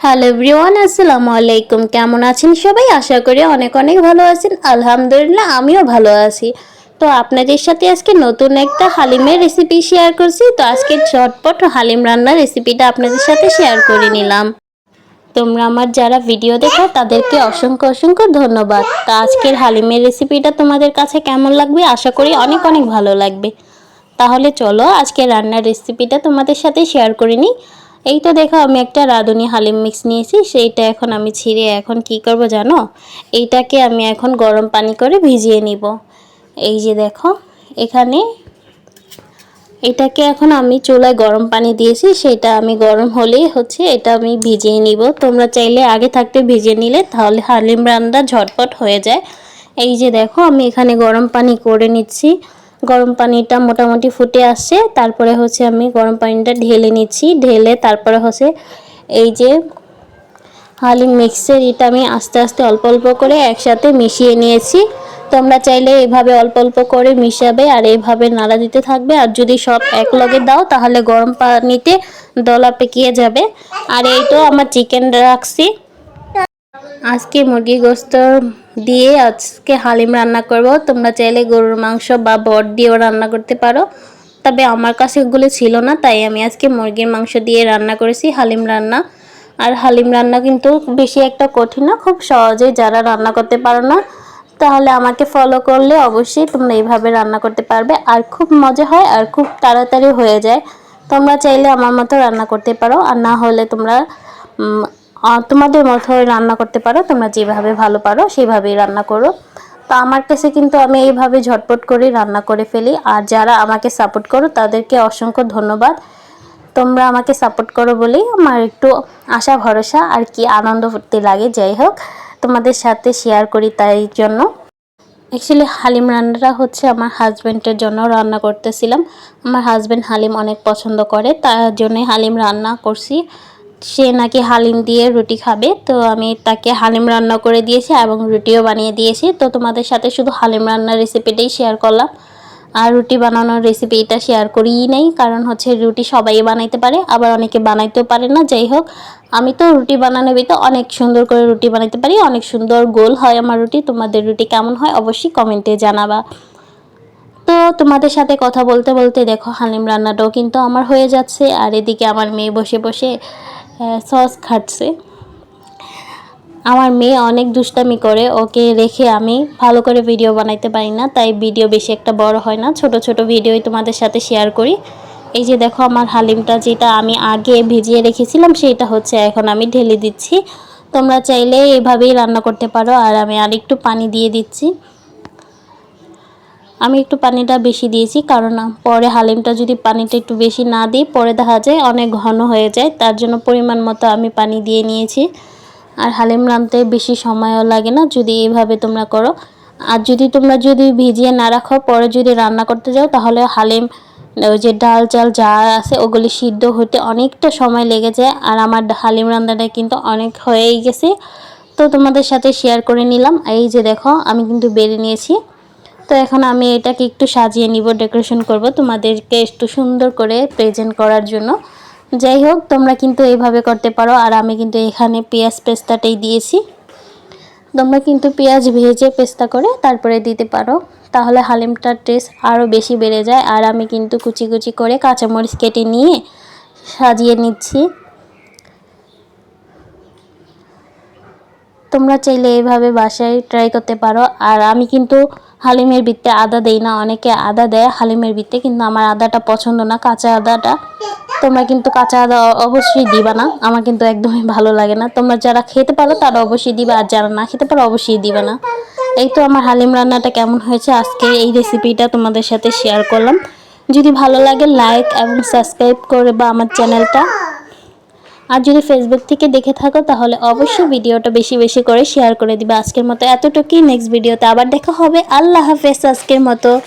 Hello everyone আসসালামু আলাইকুম। কেমন আছেন সবাই? আশা করি অনেক অনেক ভালো আছেন। আলহামদুলিল্লাহ, আমিও ভালো আছি। তো আপনাদের সাথে আজকে নতুন একটা হালিমের রেসিপি শেয়ার করছি। তো আজকে ঝটপট হালিম রান্নার রেসিপিটা আপনাদের সাথে শেয়ার করে নিলাম। তোমরা আমার যারা ভিডিও দেখো, তাদেরকে অসংখ্য অসংখ্য ধন্যবাদ। তো আজকের হালিমের রেসিপিটা তোমাদের কাছে কেমন লাগবে? আশা করি অনেক অনেক ভালো লাগবে। তাহলে চলো আজকে রান্নার রেসিপিটা তোমাদের সাথে শেয়ার করে নিই। এই তো দেখো, আমি একটা রাঁধুনি হালিম মিক্স নিয়েছি, সেইটা এখন আমি ছিঁড়ে এখন কি করব জানো? এইটাকে আমি এখন গরম পানি করে ভিজিয়ে নিব। এই যে দেখো, এখানে এটাকে এখন আমি চুলায় গরম পানি দিয়েছি, সেটা আমি গরম হলেই হচ্ছে এটা আমি ভিজিয়ে নিব। তোমরা চাইলে আগে থাকতে ভিজিয়ে নিলে, তাহলে হালিম রান্না ঝটপট হয়ে যায়। এই যে দেখো, আমি এখানে গরম পানি করে নিচ্ছি। গরম পানিটা মোটামুটি ফুটে আসছে। তারপরে হচ্ছে আমি গরম পানিটা ঢেলে নিচ্ছি। ঢেলে তারপরে হচ্ছে এই যে হালিম মিক্সের এটা আমি আস্তে আস্তে অল্প অল্প করে একসাথে মিশিয়ে নিয়েছি। তোমরা চাইলে এভাবে অল্প অল্প করে মিশাবে আর এইভাবে নাড়া দিতে থাকবে। আর যদি সব এক লগে দাও, তাহলে গরম পানিতে দলা পেকিয়ে যাবে। আর এই তো আমার চিকেন রাখছি। আজকে মুরগি গোস্ত দিয়ে আজকে হালিম রান্না করব। তোমরা চাইলে গরুর মাংস বা বট দিয়েও রান্না করতে পারো। তবে আমার কাছে ওগুলো ছিল না, তাই আমি আজকে মুরগির মাংস দিয়ে রান্না করেছি, হালিম রান্না। আর হালিম রান্না কিন্তু বেশি একটা কঠিন না, খুব সহজে যারা রান্না করতে পারো না, তাহলে আমাকে ফলো করলে অবশ্যই তোমরা এইভাবে রান্না করতে পারবে। আর খুব মজা হয় আর খুব তাড়াতাড়ি হয়ে যায়। তোমরা চাইলে আমার মতো রান্না করতে পারো, আর না হলে তোমরা তোমাদের মতো রান্না করতে পারো, তোমরা যেভাবে ভালো পারো সেভাবেই রান্না করো। তো আমার কাছে কিন্তু আমি এইভাবে ঝটপট করে রান্না করে ফেলি। আর যারা আমাকে সাপোর্ট করো, তাদেরকে অসংখ্য ধন্যবাদ। তোমরা আমাকে সাপোর্ট করো বলেই আমার একটু আশা, ভরসা আর কি আনন্দ করতে লাগে। যাই হোক, তোমাদের সাথে শেয়ার করি তাই জন্য। অ্যাকচুয়ালি হালিম রান্নাটা হচ্ছে আমার হাজব্যান্ডের জন্য রান্না করতেছিলাম। আমার হাজব্যান্ড হালিম অনেক পছন্দ করে, তার জন্যই হালিম রান্না করছি। সে নাকি হালিম দিয়ে রুটি খাবে। তো আমি তাকে হালিম রান্না করে দিয়েছি এবং রুটিও বানিয়ে দিয়েছি। তো তোমাদের সাথে শুধু হালিম রান্নার রেসিপিটাই শেয়ার করলাম। আর রুটি বানানোর রেসিপি এটা শেয়ার করিই নেই, কারণ হচ্ছে রুটি সবাই বানাইতে পারে, আবার অনেকে বানাইতেও পারে না। যাই হোক, আমি তো রুটি বানানো তো অনেক সুন্দর করে রুটি বানাইতে পারি, অনেক সুন্দর গোল হয় আমার রুটি। তোমাদের রুটি কেমন হয় অবশ্যই কমেন্টে জানাবা। তো তোমাদের সাথে কথা বলতে বলতে দেখো, হালিম রান্নাটাও কিন্তু আমার হয়ে যাচ্ছে। আর এদিকে আমার মেয়ে বসে বসে সস খাটছে আমার মেয়ে অনেক দুষ্টামি করে, ওকে রেখে আমি ভালো করে ভিডিও বানাইতে পারি না, তাই ভিডিও বেশি একটা বড় হয় না। ছোট ছোট ভিডিওই তোমাদের সাথে শেয়ার করি। এই যে দেখো আমার হালিমটা, যেটা আমি আগে ভিজিয়ে রেখেছিলাম সেটা হচ্ছে এখন আমি ঢেলে দিচ্ছি। তোমরা চাইলে এভাবেই রান্না করতে পারো, আর আমি আরেকটু পানি দিয়ে দিচ্ছি। আমি একটু পানিটা বেশি দিয়েছি, কারণ পরে হালিমটা যদি পানিটা একটু বেশি না দিই, পরে দেখা যায় অনেক ঘন হয়ে যায়, তার জন্য পরিমাণ মতো আমি পানি দিয়ে নিয়েছি। আর হালিম রাঁধতে বেশি সময়ও লাগে না, যদি এইভাবে তোমরা করো। আর যদি তোমরা যদি ভিজিয়ে না রাখো, পরে যদি রান্না করতে যাও, তাহলে হালিম, ওই যে ডাল চাল যা আছে, ওগুলি সিদ্ধ হতে অনেকটা সময় লেগে যায়। আর আমার হালিম রান্নাটা কিন্তু অনেক হয়েই গেছে। তো তোমাদের সাথে শেয়ার করে নিলাম। এই যে দেখো, আমি কিন্তু বেড়ে নিয়েছি। তো এখন আমি এটাকে একটু সাজিয়ে নিব ডেকোরেশন করব তোমাদেরকে একটু সুন্দর করে প্রেজেন্ট করার জন্য। যাই হোক, তোমরা কিন্তু এইভাবে করতে পারো। আর আমি কিন্তু এখানে পেঁয়াজ পেস্তাটাই দিয়েছি। তোমরা কিন্তু পেঁয়াজ ভেজে পেস্তা করে তারপরে দিতে পারো। তাহলে হালিমটার টেস্ট আরও বেশি বেড়ে যায়। আর আমি কিন্তু কুচি কুচি করে কাঁচামরিচ কেটে নিয়ে সাজিয়ে নিচ্ছি। তোমরা চাইলে এইভাবে বাসায় ট্রাই করতে পারো। আর আমি কিন্তু হালিমের বিত্তে আদা দেই না, অনেকে আদা দেয় হালিমের বিত্তে কিন্তু আমার আদাটা পছন্দ না, কাঁচা আদাটা। তোমরা কিন্তু কাঁচা আদা অবশ্যই দিবা না, আমার কিন্তু একদমই ভালো লাগে না। তোমরা যারা খেতে পারো তারা অবশ্যই দিবা, আর যারা না খেতে পারো অবশ্যই দিবা না। এই তো আমার হালিম রান্নাটা কেমন হয়েছে, আজকে এই রেসিপিটা তোমাদের সাথে শেয়ার করলাম। যদি ভালো লাগে লাইক এবং সাবস্ক্রাইব করে বা আমার চ্যানেলটা আর যদি ফেসবুক থেকে দেখে থাকো, তাহলে অবশ্যই ভিডিওটা বেশি বেশি করে শেয়ার করে দিবে। আজকের মতো এতটুকুই। নেক্সট ভিডিওতে আবার দেখা হবে। আল্লাহ হাফেজ আজকের মতো।